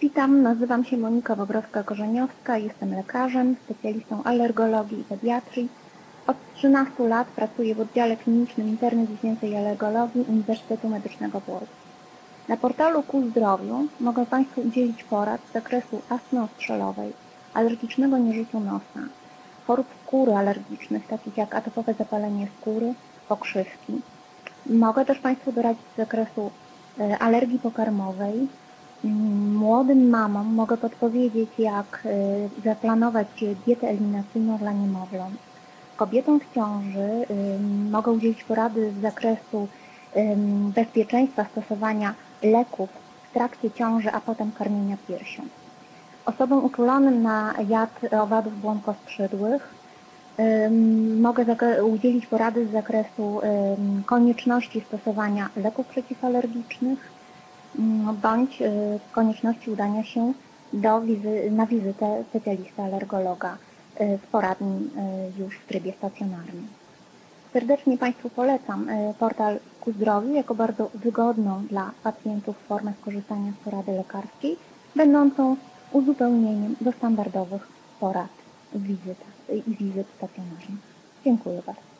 Witam, nazywam się Monika Bobrowska-Korzeniowska, jestem lekarzem, specjalistą alergologii i pediatrii. Od 13 lat pracuję w oddziale klinicznym interny dziecięcej alergologii Uniwersytetu Medycznego w Łodzi. Na portalu Ku Zdrowiu mogę Państwu udzielić porad z zakresu astmy ostrzelowej, alergicznego nieżyciu nosa, chorób skóry alergicznych, takich jak atopowe zapalenie skóry, pokrzywki. Mogę też Państwu doradzić z zakresu e, alergii pokarmowej. Młodym mamom mogę podpowiedzieć, jak e, zaplanować dietę eliminacyjną dla niemowląt. Kobietom w ciąży ym, mogę udzielić porady z zakresu bezpieczeństwa stosowania leków w trakcie ciąży, a potem karmienia piersią. Osobom uczulonym na jad owadów błonkoskrzydłych mogę udzielić porady z zakresu konieczności stosowania leków przeciwalergicznych bądź y, konieczności udania się do wizy- na wizytę specjalista alergologa y, w poradni y, już w trybie stacjonarnym. Serdecznie Państwu polecam portal Ku Zdrowiu jako bardzo wygodną dla pacjentów formę skorzystania z porady lekarskiej, będącą uzupełnieniem do standardowych porad w wizytach i wizyt stacjonarnych. Dziękuję bardzo.